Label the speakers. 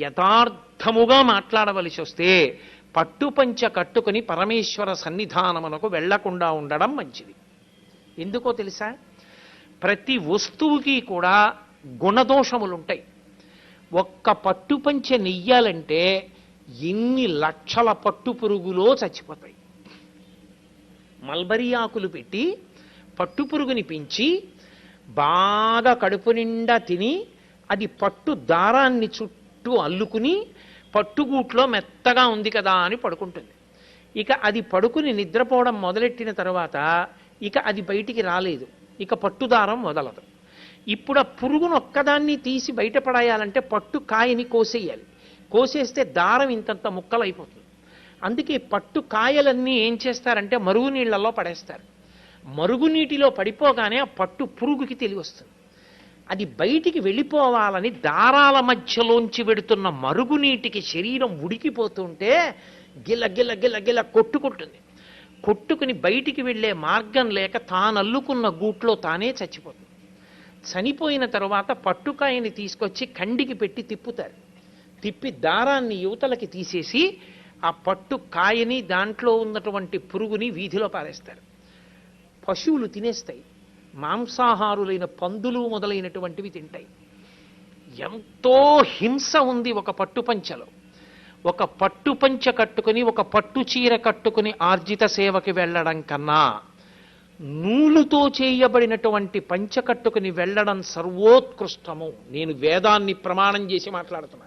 Speaker 1: యథార్థముగా మాట్లాడవలసి వస్తే పట్టుపంచ కట్టుకుని పరమేశ్వర సన్నిధానమునకు వెళ్ళకుండా ఉండడం మంచిది. ఎందుకో తెలుసా? ప్రతి వస్తువుకి కూడా గుణదోషములుంటాయి. ఒక్క పట్టుపంచ నెయ్యాలంటే ఎన్ని లక్షల పట్టు పురుగులో చచ్చిపోతాయి. మల్బరీ ఆకులు పెట్టి పట్టు పురుగుని పెంచి బాగా కడుపు నిండా తిని అది పట్టు దారాన్ని చుట్టూ అల్లుకుని పట్టుగూట్లో మెత్తగా ఉంది కదా అని పడుకుంటుంది. ఇక అది పడుకుని నిద్రపోవడం మొదలెట్టిన తర్వాత ఇక అది బయటికి రాలేదు. ఇక పట్టుదారం వదలదు ఇప్పుడు ఆ పురుగును ఒక్కదాన్ని తీసి బయటపడాయాలంటే పట్టు కాయని కోసేయాలి. కోసేస్తే దారం ఇంతంత ముక్కలైపోతుంది. అందుకే పట్టు కాయలన్నీ ఏం చేస్తారంటే మరుగునీళ్ళలో పడేస్తారు. మరుగునీటిలో పడిపోగానే ఆ పట్టు పురుగుకి తెలివి వస్తుంది. అది బయటికి వెళ్ళిపోవాలని దారాల మధ్యలోంచి వెడుతున్న మరుగునీటికి శరీరం ఉడికిపోతుంటే గిల గిల గిల గిల కొట్టుకుంటుంది. కొట్టుకుని బయటికి వెళ్ళే మార్గం లేక తానల్లుకున్న గూట్లో తానే చచ్చిపోతుంది. చనిపోయిన తర్వాత పట్టుకాయని తీసుకొచ్చి కండికి పెట్టి తిప్పుతారు. తిప్పి దారాన్ని యువతలకి తీసేసి ఆ పట్టు కాయని దాంట్లో ఉన్నటువంటి పురుగుని వీధిలో పారేస్తారు. పశువులు తినేస్తాయి. మాంసాహారులైన పందులు మొదలైనటువంటివి తింటాయి. ఎంతో హింస ఉంది ఒక పట్టుపంచలో ఒక పట్టుపంచ కట్టుకుని ఒక పట్టు చీర కట్టుకుని ఆర్జిత సేవకి వెళ్ళడం కన్నా నూలుతో చేయబడినటువంటి పంచ కట్టుకుని వెళ్ళడం సర్వోత్కృష్టము. నేను వేదాన్ని ప్రమాణం చేసి మాట్లాడుతున్నాను.